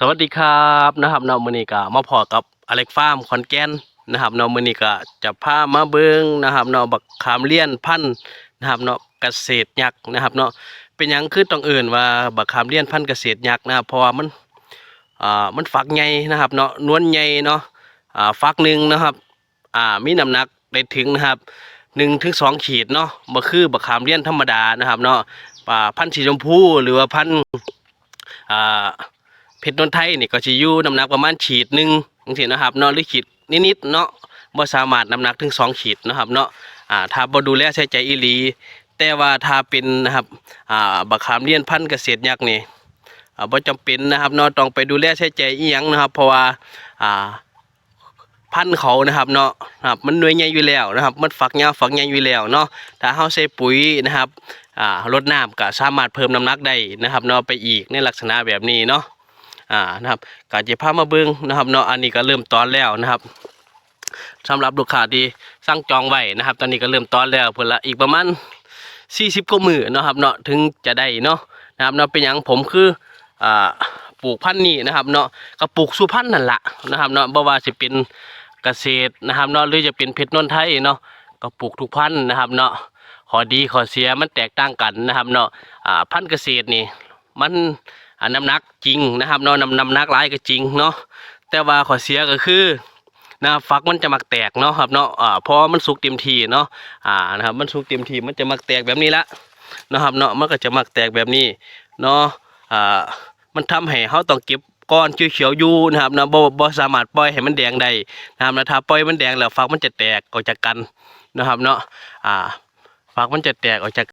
สวัสดีครับนะครับเนาะมื้อนีก็มาพอกับอเล็กฟาร์มขอนแก่นนะครับเนาะมื้อนี้ก็จะพามาเบิงนะครับเนาะบักขามเลี้ยนพันนะครับเนาะเกษตรยักษ์นะครับเนาะเป็นยังคือต้องเอื่นว่าบักขามเลี้ยนพันเกษตรยักษ์นะครับเพราะว่ามันอ่ามันฝักใหญ่นะครับเนาะนวลใหญ่เนาะอ่าฝักหนึ่งนะครับอ่ามีน้ำหนักได้ถึงนะครับหนึ่งถึงสองขีดเนาะบ่คือบักขามเลี้ยนธรรมดานะครับเนาะอ่าพันธุ์สีชมพูหรือว่าพันธุ์อ่า เพชรนนทไทยนี่ก็สิอยู่น้ำหนักประมาณขีดหนึ่งจังซี่นะครับเนาะหรือขีดนิดๆเนาะบ่สามารถน้ำหนักถึงสองขีดนะครับเนาะอ่าถ้าบ่ดูแลใส่ใจอีหลี แต่ว่าถ้าเป็นนะครับอ่าบักขามเลี้ยนพันธุ์เกษตรยักษ์นี่อ่าบ่จำเป็นนะครับเนาะต้องไปดูแลใส่ใจอีหยังนะครับ เพราะว่าอ่าพันธุ์เขานะครับเนาะนะครับมันหน่วยใหญ่อยู่แล้วนะครับ มันฝักยาวฝักใหญ่อยู่แล้วเนาะถ้าเฮาใส่ปุ๋ยนะครับอ่ารดน้ำก็สามารถเพิ่มน้ำหนักได้นะครับเนาะไปอีกในลักษณะแบบนี้เนาะ อ่านะครับการจะพามาเบิ้งนะครับเนาะอันนี้ก็เริ่มตอนแล้วนะครับสำหรับลูกค้าที่สั่งจองไว้นะครับ ตอนนี้ก็เริ่มตอนแล้วเพิ่นละอีกประมาณ40กว่ามือเนาะครับเนาะถึงจะได้เนาะนะครับเนาะเป็นหยังผมคืออ่าปลูกพันธุ์นี้นะครับเนาะก็ปลูกสุพันธุ์นั่นแหละนะครับเนาะบ่ว่าสิเป็นเกษตรนะครับเนาะหรือจะเป็นเพชรนนทไทยเนาะก็ปลูกทุกพันธุ์นะครับเนาะข้อดีข้อเสียมันแตกต่างกันนะครับเนาะอ่าพันธุ์เกษตรนี่มัน อ่าน้ำหนักจริงนะครับเนาะน้ำน้ำหนักหลายก็จริงเนาะแต่ว่าข้อเสียก็คือนะครับฟักมันจะมักแตกเนาะครับเนาะอ่าเพราะมันสุกเต็มทีเนาะอ่านะครับมันสุกเต็มทีมันจะมักแตกแบบนี้ละนะครับเนาะมันก็จะมักแตกแบบนี้เนาะอ่ามันทำให้เขาต้องเก็บก้อนเขียวๆอยู่นะครับนะบ่บ่สามารถปล่อยให้มันแดงได้นะครับแล้วถ้าปล่อยมันแดงแล้วฟักมันจะแตกออกจากกันนะครับเนาะอ่าฟักมันจะแตกออกจาก